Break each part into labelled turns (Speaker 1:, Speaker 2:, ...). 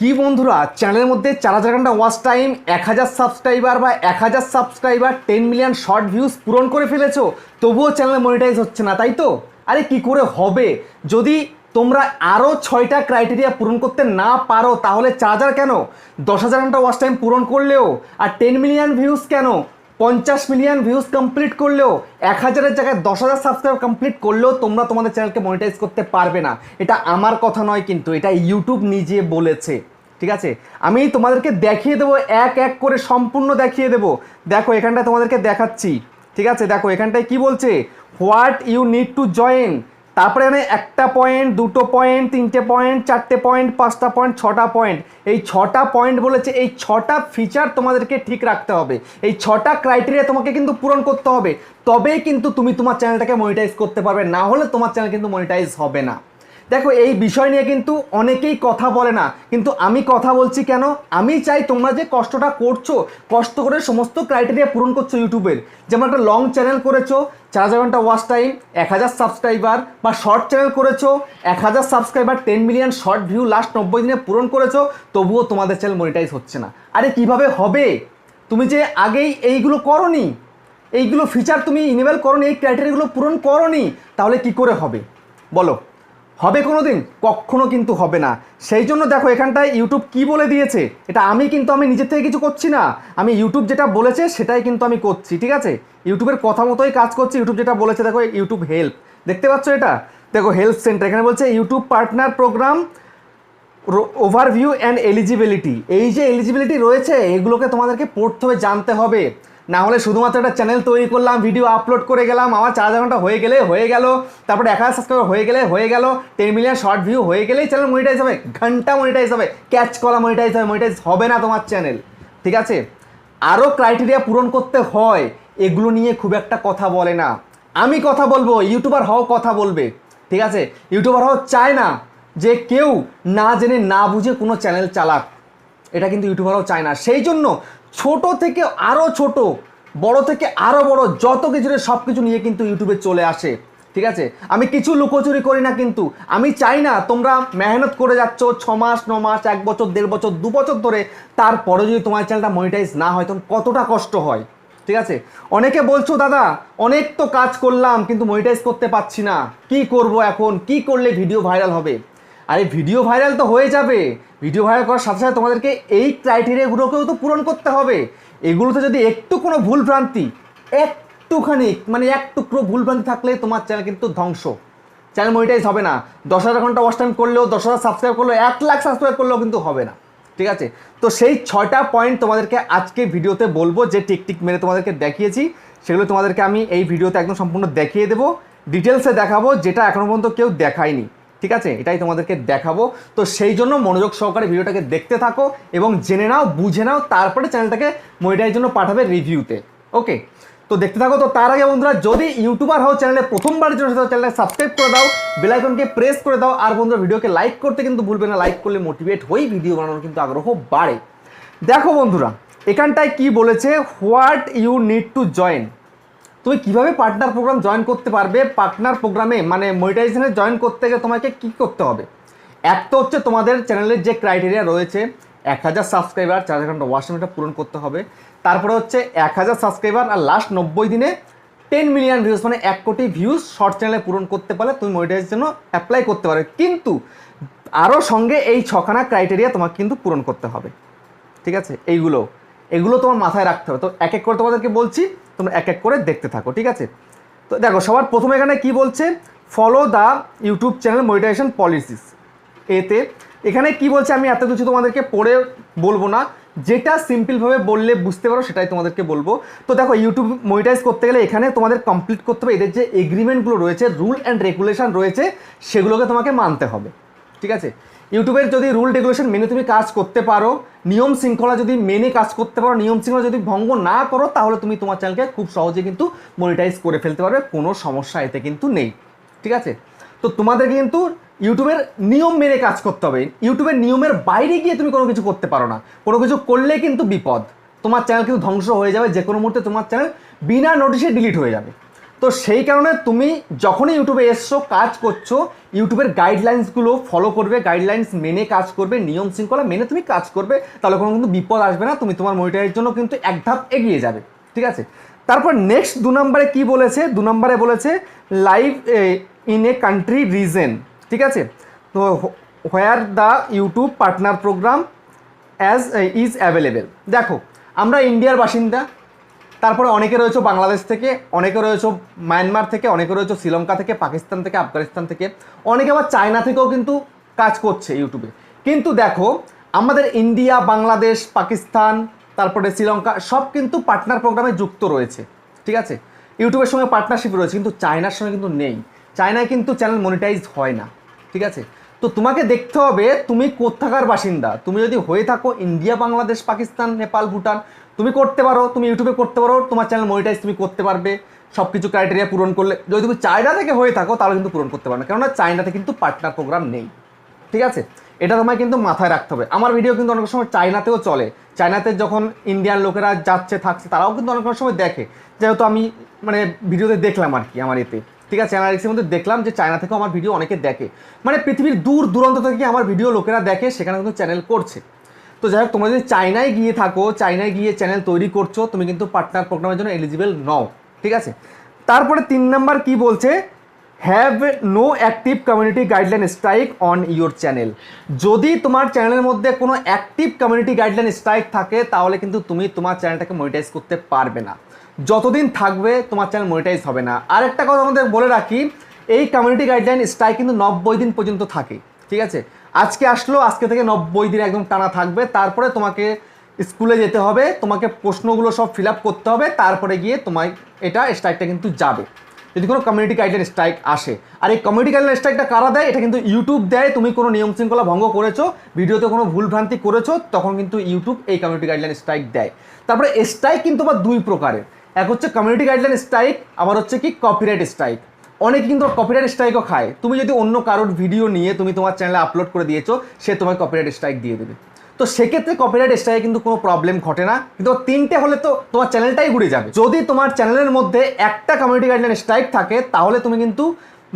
Speaker 1: কি বন্ধুরা চ্যানেলের মধ্যে চার হাজার ঘণ্টা ওয়াচ টাইম এক হাজার সাবস্ক্রাইবার বা এক হাজার subscriber ten million short views পূরণ করে ফেলেছো, তবুও চ্যানেল মনিটাইজ হচ্ছে না, তাই তো? আরে কি করে হবে? যদি তোমরা আরও ছয়টা ক্রাইটেরিয়া পূরণ করতে না পারো, তাহলে চার হাজার কেন? দশ হাজার ঘণ্টা ওয়াচ টাইম পূরণ করলেও, আর টেন মিলিয়ন ভিউজ কেন? পঞ্চাশ মিলিয়ন ভিউজ কমপ্লিট করলেও, এক হাজারের জায়গায় দশ হাজার সাবস্ক্রাইব কমপ্লিট করলেও তোমরা তোমাদের চ্যানেলকে মনিটাইজ করতে পারবে না। এটা আমার কথা নয় কিন্তু, এটা ইউটিউব নিজে বলেছে, ঠিক আছে? আমি তোমাদেরকে দেখিয়ে দেবো, এক এক করে সম্পূর্ণ দেখিয়ে দেবো। দেখো, এখানটায় তোমাদেরকে দেখাচ্ছি, ঠিক আছে? দেখো, এখানটায় কি বলছে? What you need to join তারপরে এখানে একটা পয়েন্ট দুটো পয়েন্ট তিনটে পয়েন্ট চারটে পয়েন্ট পাঁচটা পয়েন্ট ছটা পয়েন্ট এই ছটা পয়েন্ট বলেছে, এই ছটা ফিচার তোমাদেরকে ঠিক রাখতে হবে। এই ছটা ক্রাইটেরিয়া তোমাকে কিন্তু পূরণ করতে হবে। তবেই কিন্তু তুমি তোমার চ্যানেলটাকে মনিটাইজ করতে পারবে। না হলে তোমার চ্যানেল কিন্তু মনিটাইজ হবে না। দেখো, এই বিষয় নিয়ে কিন্তু অনেকেই কথা বলে না। কিন্তু আমি কথা বলছি কেন? আমি চাই তোমরা যে কষ্টটা করছ, কষ্ট করে সমস্ত ক্রাইটেরিয়া পূরণ করছ ইউটিউবের যেমন একটা লং চ্যানেল করেছ, চার হাজার ঘণ্টা ওয়াচ টাইম এক হাজার সাবস্ক্রাইবার বা শর্ট চ্যানেল করেছ, এক হাজার subscriber ten million short view last নব্বই দিনে পূরণ করেছ, তবুও তোমাদের চ্যানেল মনিটাইজ হচ্ছে না। আরে, কীভাবে হবে? তুমি যে আগেই এইগুলো করনি, এইগুলো ফিচার তুমি ইনেবল করনি, এই ক্রাইটেরিয়াগুলো পূরণ করনি, তাহলে কি করে হবে? বলো। হবে কোনো দিন কখনো কিন্তু হবে না। সেই জন্য দেখো, এখানটায় ইউটিউব কি বলে দিয়েছে? এটা আমি কিন্তু আমি নিজের থেকে কিছু করছি না। আমি ইউটিউব যেটা বলেছে, সেটাই কিন্তু আমি করছি, ঠিক আছে? ইউটিউবের কথা মতোই কাজ করছি ইউটিউব যেটা বলেছে, দেখো ইউটিউব হেল্প দেখতে পাচ্ছ এটা? দেখো হেল্প সেন্টার এখানে বলছে YouTube partner programme overview and eligibility এই যে এলিজিবিলিটি রয়েছে, এগুলোকে তোমাদেরকে পড়তে হবে, জানতে হবে। না হলে শুধুমাত্র একটা চ্যানেল তৈরি করলাম ভিডিও আপলোড করে গেলাম, আমার চার হাজার ঘণ্টা হয়ে গেলে হয়ে গেল, তারপরে এক হাজার সাবস্ক্রাইবার হয়ে গেলে হয়ে গেল টেন মিলিয়ন শর্ট ভিউ হয়ে গেলেই চ্যানেল মনিটাইজ হবে, ঘণ্টা মনিটাইজ হবে ক্যাচ কলা মনিটাইজ হবে মনিটাইজ হবে না তোমার চ্যানেল ঠিক আছে? আরও ক্রাইটেরিয়া পূরণ করতে হয়, এগুলো নিয়ে খুব একটা কথা বলে না। আমি কথা বলব ইউটিউবার হও কথা বলবে, ঠিক আছে? ইউটিউবার হও চায় না যে কেউ না জেনে না বুঝে কোনো চ্যানেল চালাক, এটা কিন্তু ইউটিউবারও চায় না। সেই জন্য ছোট থেকে আরও ছোট, বড় থেকে আরও বড় যত কিছু সব কিছু নিয়ে কিন্তু ইউটিউবে চলে আসে, ঠিক আছে? আমি কিছু লুকোচুরি করি না কিন্তু, আমি চাই না তোমরা মেহনত করে যাচ্ছ ছ মাস, ন মাস, এক বছর, দেড় বছর, দু বছর ধরে, তারপরে যদি তোমার চ্যানেলটা মনিটাইজ না হয় তখন কতটা কষ্ট হয়, ঠিক আছে? অনেকে বলছো, দাদা, অনেক তো কাজ করলাম কিন্তু মনিটাইজ করতে পারছি না, কি করব এখন? কি করলে ভিডিও ভাইরাল হবে? আরে ভিডিও ভাইরাল তো হয়ে যাবে। ভিডিও ভাইরাল করার সাথে সাথে তোমাদেরকে এই ক্রাইটেরিয়াগুলোকেও তো পূরণ করতে হবে। এগুলোতে যদি একটু কোনো ভুলভ্রান্তি, একটুখানি মানে এক টুকরো ভুল ভ্রান্তি থাকলে তোমার চ্যানেল কিন্তু ধ্বংস। চ্যানেল মনিটাইজ হবে না। দশ হাজার ঘণ্টা ওয়াচ টাইম করলেও, দশ হাজার সাবস্ক্রাইব করলেও, এক লাখ সাবস্ক্রাইব করলেও কিন্তু হবে না। ঠিক আছে? তো সেই ছয়টা পয়েন্ট তোমাদেরকে আজকে ভিডিওতে বলব, যে টিক টিক মেরে তোমাদেরকে দেখিয়েছি। সেগুলো তোমাদেরকে আমি এই ভিডিওতে একদম সম্পূর্ণ দেখিয়ে দেবো। ডিটেলসে দেখাবো, যেটা এখনও পর্যন্ত কেউ দেখায়নি। ঠিক আছে? এটাই তোমাদেরকে দেখাবো। তো সেই জন্য মনোযোগ সহকারে ভিডিওটাকে দেখতে থাকো এবং জেনে নাও, বুঝে নাও, তারপরে চ্যানেলটাকে মনিটাইজ জন্য পাঠাবে রিভিউতে। ওকে? তো দেখতে থাকো, তো তার আগে বন্ধুরা, যদি ইউটিউবার হও চ্যানেলে প্রথমবারের জন্য চ্যানেলটা সাবস্ক্রাইব করে দাও বেলাইকনকে প্রেস করে দাও, আর বন্ধুরা ভিডিওকে লাইক করতে কিন্তু ভুলবে না লাইক করলে মোটিভেট হই ভিডিও বানানোর কিন্তু আগ্রহ বাড়ে। দেখো বন্ধুরা, এখানটায় কি বলেছে, what you need to join? তুমি কীভাবে পার্টনার প্রোগ্রাম জয়েন করতে পারবে? পার্টনার প্রোগ্রামে মানে মনিটাইজেশনে জয়েন করতে গেলে তোমাকে কি করতে হবে? এক তো হচ্ছে তোমাদের চ্যানেলের যে ক্রাইটেরিয়া রয়েছে, এক হাজার সাবস্ক্রাইবার চার হাজার ঘণ্টা ওয়াশ পূরণ করতে হবে। তারপরে হচ্ছে এক হাজার সাবস্ক্রাইবার আর লাস্ট নব্বই দিনে টেন মিলিয়ন ভিউজ মানে এক কোটি ভিউজ শর্ট চ্যানেলে পূরণ করতে পারলে তুমি মনিটাইজের জন্য অ্যাপ্লাই করতে পারবে। কিন্তু আরও সঙ্গে এই ছখানা ক্রাইটেরিয়া তোমাকে কিন্তু পূরণ করতে হবে। ঠিক আছে? এইগুলো এগুলো তোমার মাথায় রাখতে হবে। তো এক এক করে তোমাদেরকে বলছি তোমরা এক এক করে দেখতে থাকো, ঠিক আছে? তো দেখো, সবার প্রথমে এখানে কি বলছে? Follow the YouTube channel monetisation policies এতে এখানে কি বলছে আমি এত কিছু তোমাদেরকে পড়ে বলব না, যেটা সিম্পলভাবে বললে বুঝতে পারো সেটাই তোমাদেরকে বলব। তো দেখো ইউটিউব মনিটাইজ করতে গেলে এখানে তোমাদের কমপ্লিট করতে হবে, এদের যে এগ্রিমেন্টগুলো রয়েছে রুল অ্যান্ড রেগুলেশন রয়েছে, সেগুলোকে তোমাকে মানতে হবে, ঠিক আছে? ইউটিউবের যদি রুল রেগুলেশন মেনে তুমি কাজ করতে পারো, নিয়ম শৃঙ্খলা যদি মেনে কাজ করতে পারো, নিয়ম শৃঙ্খলা যদি ভঙ্গ না করো, তাহলে তুমি তোমার চ্যানেলকে খুব সহজে কিন্তু মনিটাইজ করে ফেলতে পারবে, কোনো সমস্যা এতে কিন্তু নেই। ঠিক আছে? তো তোমাদের কিন্তু ইউটিউবের নিয়ম মেনে কাজ করতে হবে। ইউটিউবের নিয়মের বাইরে গিয়ে তুমি কোনো কিছু করতে পারো না। কোনো কিছু করলে কিন্তু বিপদ। তোমার চ্যানেল কিন্তু ধ্বংস হয়ে যাবে যে কোনো মুহূর্তে তোমার চ্যানেল বিনা নোটিশে ডিলিট হয়ে যাবে। তো সেই কারণে তুমি যখনই ইউটিউবে এসছো, কাজ করছ ইউটিউবের গাইডলাইন্সগুলো ফলো করবে গাইডলাইন্স মেনে কাজ করবে, নিয়ম শৃঙ্খলা মেনে তুমি কাজ করবে, তাহলে কোনো কিন্তু বিপদ আসবে না, তুমি তোমার মনিটারের জন্য কিন্তু এক ধাপ এগিয়ে যাবে, ঠিক আছে? তারপর নেক্সট দু নম্বরে কি বলেছে? দু নম্বরে বলেছে live in a country region ঠিক আছে? তো where the YouTube partner programme as is available দেখো, আমরা ইন্ডিয়ার বাসিন্দা তারপরে অনেকে রয়েছে বাংলাদেশ থেকে, অনেকে রয়েছে মায়ানমার থেকে, অনেকে রয়েছে শ্রীলঙ্কা থেকে, পাকিস্তান থেকে, আফগানিস্তান থেকে, অনেকে আবার চায়না থেকেও কিন্তু কাজ করছে ইউটিউবে। কিন্তু দেখো, আমাদের ইন্ডিয়া, বাংলাদেশ, পাকিস্তান, তারপরে শ্রীলঙ্কা, সব কিন্তু পার্টনার প্রোগ্রামে যুক্ত রয়েছে, ঠিক আছে? ইউটিউবের সঙ্গে পার্টনারশিপ রয়েছে, কিন্তু চায়নার সঙ্গে কিন্তু নেই। চায়নায় কিন্তু চ্যানেল মনিটাইজ হয় না, ঠিক আছে? তো তোমাকে দেখতে হবে, তুমি কোথাকার বাসিন্দা? তুমি যদি হয়ে থাকো ইন্ডিয়া, বাংলাদেশ, পাকিস্তান, নেপাল, ভুটান তুমি করতে পারো, তুমি ইউটিউবে করতে পারো, তোমার চ্যানেল মনিটাইজ তুমি করতে পারবে সব কিছু ক্রাইটেরিয়া পূরণ করলে। যদি তুমি চায়না থেকে হয়ে থাকো, তাহলে কিন্তু পূরণ করতে পারো না। কেননা চায়নাতে কিন্তু পার্টনার প্রোগ্রাম নেই। ঠিক আছে? এটা তোমায় কিন্তু মাথায় রাখতে হবে। আমার ভিডিও কিন্তু অনেক সময় চায়নাতেও চলে। চায়নাতে যখন ইন্ডিয়ান লোকেরা যাচ্ছে, থাকছে, তারাও কিন্তু অনেক সময় দেখে। যেহেতু আমি মানে ভিডিওতে দেখলাম আর কি আমার এতে। ঠিক আছে? অ্যানালিক্সের মধ্যে দেখলাম যে চায়না থেকেও আমার ভিডিও অনেকে দেখে। মানে পৃথিবীর দূর দূরান্ত থেকে আমার ভিডিও লোকেরা দেখে, সেখানে কিন্তু চ্যানেল করছে। তো যাই হোক, তোমরা যদি চায়নায় গিয়ে থাকো, চায়নায় গিয়ে চ্যানেল তৈরি করছ, তুমি কিন্তু পার্টনার প্রোগ্রামের জন্য এলিজিবল নও, ঠিক আছে? তারপরে তিন নাম্বার কি বলছে? Have no active community guideline strike on your channel যদি তোমার চ্যানেলের মধ্যে কোনো অ্যাক্টিভ কমিউনিটি গাইডলাইন স্ট্রাইক থাকে, তাহলে কিন্তু তুমি তোমার চ্যানেলটাকে মনিটাইজ করতে পারবে না। যতদিন থাকবে, তোমার চ্যানেল মনিটাইজ হবে না। আরেকটা কথা আমাদের বলে রাখি, এই কমিউনিটি গাইডলাইন স্ট্রাইক কিন্তু নব্বই দিন পর্যন্ত থাকে, ঠিক আছে? আজকে আসলো, আজকে থেকে নব্বই দিন একদম টানা থাকবে। তারপরে তোমাকে স্কুলে যেতে হবে, তোমাকে প্রশ্নগুলো সব ফিল করতে হবে, তারপরে গিয়ে তোমার এটা স্ট্রাইকটা কিন্তু যাবে। যদি কোনো কমিউনিটি গাইডলাইন স্ট্রাইক আসে। আর এই কমিউনিটি গাইডলাইন স্ট্রাইকটা কারা দেয়? এটা কিন্তু ইউটিউব দেয়। তুমি কোনো নিয়ম শৃঙ্খলা ভঙ্গ করেছ, ভিডিওতে কোনো ভুলভ্রান্তি করেছ, তখন কিন্তু ইউটিউব এই কমিউনিটি গাইডলাইন স্ট্রাইক দেয়। তারপরে স্ট্রাইক কিন্তু আবার দুই প্রকারের। এক হচ্ছে কমিউনিটি গাইডলাইন স্ট্রাইক আবার হচ্ছে কি কপিরাইট স্ট্রাইক অনেকে কিন্তু কপিরাইট স্ট্রাইকও খায়। তুমি যদি অন্য কারোর ভিডিও নিয়ে তুমি তোমার চ্যানেলে আপলোড করে দিয়েছ, সে তোমার কপিরাইট স্ট্রাইক দিয়ে দেবে। তো সেক্ষেত্রে কপিরাইট স্ট্রাইকে কিন্তু কোনো প্রবলেম ঘটে না। কিন্তু তিনটে হলে তো তোমার চ্যানেলটাই ঘুরে যাবে। যদি তোমার চ্যানেলের মধ্যে একটা কমিউনিটি গাইডলাইন স্ট্রাইক থাকে, তাহলে তুমি কিন্তু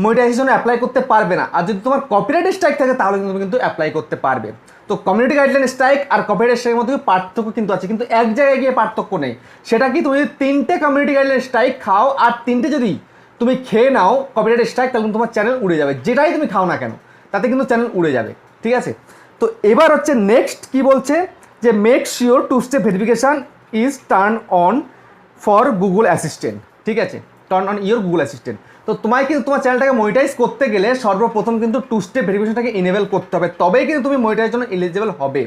Speaker 1: মনিটাইজেশন অ্যাপ্লাই করতে পারবে না। আর যদি তোমার কপিরাইট স্ট্রাইক থাকে, তাহলে কিন্তু তুমি কিন্তু অ্যাপ্লাই করতে পারবে। তো কমিউনিটি গাইডলাইন স্ট্রাইক আর কপিরাইট স্ট্রাইকের মধ্যে পার্থক্য কিন্তু আছে। কিন্তু এক জায়গায় গিয়ে পার্থক্য নেই। সেটা কি তুমি তিনটে কমিউনিটি গাইডলাইন স্ট্রাইক খাও, আর তিনটে যদি তুমি খেয়ে নাও কপিরাইট স্ট্রাইক তাহলে তোমার চ্যানেল উড়ে যাবে। যেটাই তুমি খাও না কেন, তাতে কিন্তু চ্যানেল উড়ে যাবে, ঠিক আছে? তো এবার হচ্ছে নেক্সট কি বলছে? যে make sure two step verification is turn on for Google assistant ঠিক আছে? Turn on your Google assistant তো তোমায় কিন্তু তোমার চ্যানেলটাকে মনিটাইজ করতে গেলে সর্বপ্রথম কিন্তু টু স্টেপ ভেরিফিকেশনটাকে ইনেবল করতে হবে। তবেই কিন্তু তুমি মনিটাইজের জন্য এলিজিবল হবে,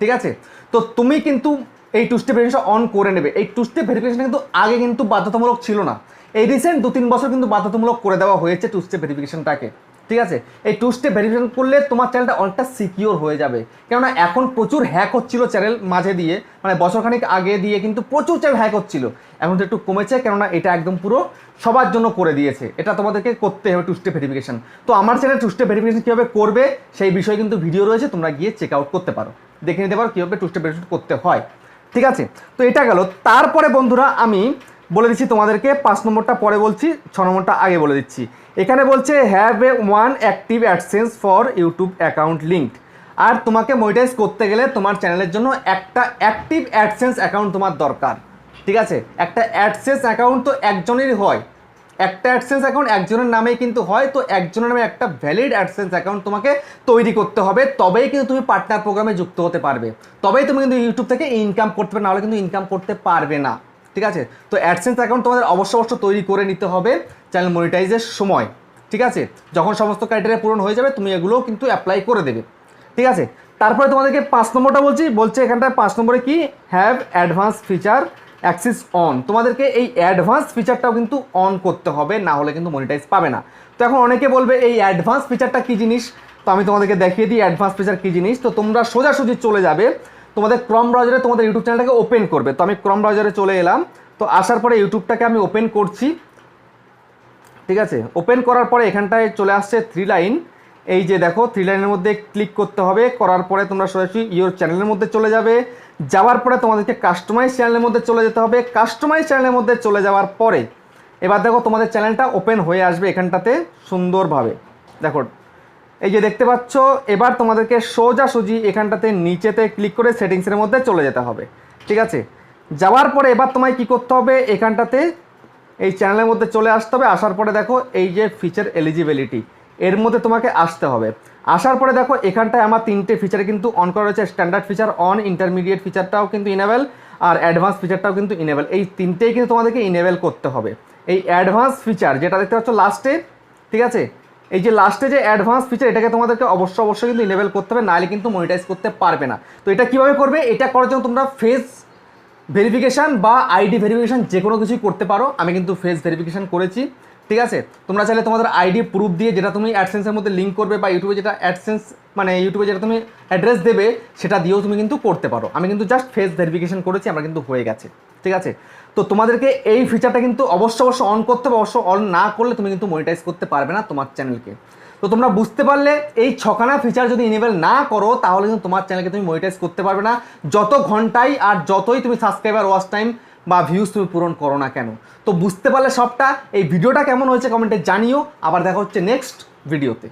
Speaker 1: ঠিক আছে? তো তুমি কিন্তু এই টু স্টেপ ভেরিফিকেশন অন করে নেবে। এই টু স্টেপ ভেরিফিকেশন কিন্তু আগে কিন্তু বাধ্যতামূলক ছিল না। এই রিসেন্ট দু তিন বছর কিন্তু বাধ্যতামূলক করে দেওয়া হয়েছে টু স্টেপ ভেরিফিকেশনটাকে ঠিক আছে? এই টু স্টেপ ভেরিফিকেশন করলে তোমার চ্যানেলটা অনেকটা সিকিওর হয়ে যাবে। কেননা এখন প্রচুর হ্যাক হচ্ছিল চ্যানেল মাঝে দিয়ে। মানে বছরখানিক আগে দিয়ে কিন্তু প্রচুর চ্যানেল হ্যাক হচ্ছিল। এখন তো একটু কমেছে, কেননা এটা একদম পুরো সবার জন্য করে দিয়েছে। এটা তোমাদেরকে করতে হবে টু স্টেপ ভেরিফিকেশন তো আমার চ্যানেল টু স্টেপ ভেরিফিকেশন কীভাবে করবে, সেই বিষয়ে কিন্তু ভিডিও রয়েছে, তোমরা গিয়ে চেক আউট করতে পারো। দেখে নিতে পারো কীভাবে টু স্টেপ ভেরিফিকেশন করতে হয়। ঠিক আছে? তো এটা গেল। তারপরে বন্ধুরা আমি বলে দিচ্ছি তোমাদেরকে, পাঁচ নম্বরটা পরে বলছি, ছ নম্বরটা আগে বলে দিচ্ছি। এখানে বলছে have a one active AdSense for YouTube account linked আর তোমাকে মনিটাইজ করতে গেলে তোমার চ্যানেলের জন্য একটা অ্যাক্টিভ অ্যাডসেন্স অ্যাকাউন্ট তোমার দরকার। ঠিক আছে? একটা অ্যাডসেন্স অ্যাকাউন্ট তো একজনেরই হয়। একটা অ্যাডসেন্স অ্যাকাউন্ট একজনের নামেই কিন্তু হয়, তো একজনের নামে একটা ভ্যালিড অ্যাডসেন্স অ্যাকাউন্ট তোমাকে তৈরি করতে হবে, তবেই কিন্তু তুমি পার্টনার প্রোগ্রামে যুক্ত হতে পারবে। তবেই তুমি কিন্তু ইউটিউব থেকে ইনকাম করতে পারবে, নাহলে কিন্তু ইনকাম করতে পারবে না। ঠিক আছে? তো অ্যাডসেন্স অ্যাকাউন্ট তোমাদের অবশ্য অবশ্য তৈরি করে নিতে হবে চ্যানেল মনিটাইজের সময়। ঠিক আছে? যখন সমস্ত ক্রাইটেরিয়া পূরণ হয়ে যাবে, তুমি এগুলোও কিন্তু অ্যাপ্লাই করে দেবে। ঠিক আছে? তারপরে তোমাদেরকে পাঁচ নম্বরটা বলছি, বলছে এখানটায় পাঁচ নম্বরে কি? Have advance feature access on. তোমাদেরকে এই অ্যাডভান্স ফিচারটাও কিন্তু অন করতে হবে, না হলে কিন্তু মনিটাইজ পাবে না। তো এখন অনেকে বলবে, এই অ্যাডভান্স ফিচারটা কী জিনিস? তো আমি তোমাদেরকে দেখিয়ে দিই অ্যাডভান্স ফিচার কী জিনিস। তো তোমরা সোজাসুজি চলে যাবে, তোমাদের ক্রম ব্রাউজারে তোমাদের ইউটিউব চ্যানেলটাকে ওপেন করবে। তো আমি ক্রম ব্রাউজারে চলে এলাম। তো আসার পরে ইউটিউবটাকে আমি ওপেন করছি। ঠিক আছে? ওপেন করার পরে এখানটায় চলে আসছে থ্রি লাইন এই যে দেখো থ্রি লাইনের মধ্যে ক্লিক করতে হবে। করার পরে তোমরা সরাসরি ইওর চ্যানেলের মধ্যে চলে যাবে। যাওয়ার পরে তোমাদেরকে কাস্টমাইজ চ্যানেলের মধ্যে চলে যেতে হবে। কাস্টমাইজ চ্যানেলের মধ্যে চলে যাওয়ার পরে, এবার দেখো তোমাদের চ্যানেলটা ওপেন হয়ে আসবে এখানটাতে সুন্দরভাবে। দেখো, এই যে দেখতে পাচ্ছ, এবার তোমাদেরকে সোজাসুজি এখানটাতে নিচেতে ক্লিক করে সেটিংসের মধ্যে চলে যেতে হবে। ঠিক আছে? যাওয়ার পরে এবার তোমায় কি করতে হবে? এখানটাতে এই চ্যানেলের মধ্যে চলে আসতে হবে। আসার পরে দেখো, এই যে ফিচার এলিজিবিলিটি এর মধ্যে তোমাকে আসতে হবে। আসার পরে দেখো, এখানটায় আমার তিনটে ফিচার কিন্তু অন করা রয়েছে। স্ট্যান্ডার্ড ফিচার অন ইন্টারমিডিয়েট ফিচারটাও কিন্তু ইনেবেল আর অ্যাডভান্স ফিচারটাও কিন্তু ইনেবেল এই তিনটেই কিন্তু তোমাদেরকে ইনেবেল করতে হবে। এই অ্যাডভান্স ফিচার যেটা দেখতে পাচ্ছ লাস্টে ঠিক আছে? এই যে লাস্টে যে অ্যাডভান্স ফিচার এটাকে তোমাদেরকে অবশ্যই অবশ্যই কিন্তু ইনেবেল করতে হবে, নাহলে কিন্তু মনিটাইজ করতে পারবে না। তো এটা কীভাবে করবে? এটা করার জন্য তোমরা ফেস ভেরিফিকেশান বা আইডি ভেরিফিকেশান যে কোনো কিছুই করতে পারো। আমি কিন্তু ফেস ভেরিফিকেশান করেছি। ঠিক আছে? তোমরা চাইলে তোমাদের আইডি প্রুফ দিয়ে যেটা তুমি অ্যাডসেন্সের মধ্যে লিঙ্ক করবে বা ইউটিউবে যেটা অ্যাডসেন্স মানে ইউটিউবে যেটা তুমি অ্যাড্রেস দেবে, সেটা দিয়েও তুমি কিন্তু করতে পারো। আমি কিন্তু জাস্ট ফেস ভেরিফিকেশন করেছি, আমার কিন্তু হয়ে গেছে। ঠিক আছে? তো তোমাদেরকে এই ফিচারটা কিন্তু অবশ্য অবশ্য অন করতে অবশ্য অন না করলে তুমি কিন্তু মনিটাইজ করতে পারবে না তোমার চ্যানেলকে তো তোমরা বুঝতে পারলে এই ছখানা ফিচার যদি ইনেবল না করো, তাহলে কিন্তু তোমার চ্যানেলকে তুমি মনিটাইজ করতে পারবে না। যত ঘন্টাই আর যতই তুমি সাবস্ক্রাইবার ওয়াচ টাইম বা ভিউজ তুমি পূরণ করো না কেন? তো বুঝতে পারলে সবটা। এই ভিডিওটা কেমন হয়েছে কমেন্টে জানিও। আবার দেখা হচ্ছে নেক্সট ভিডিওতে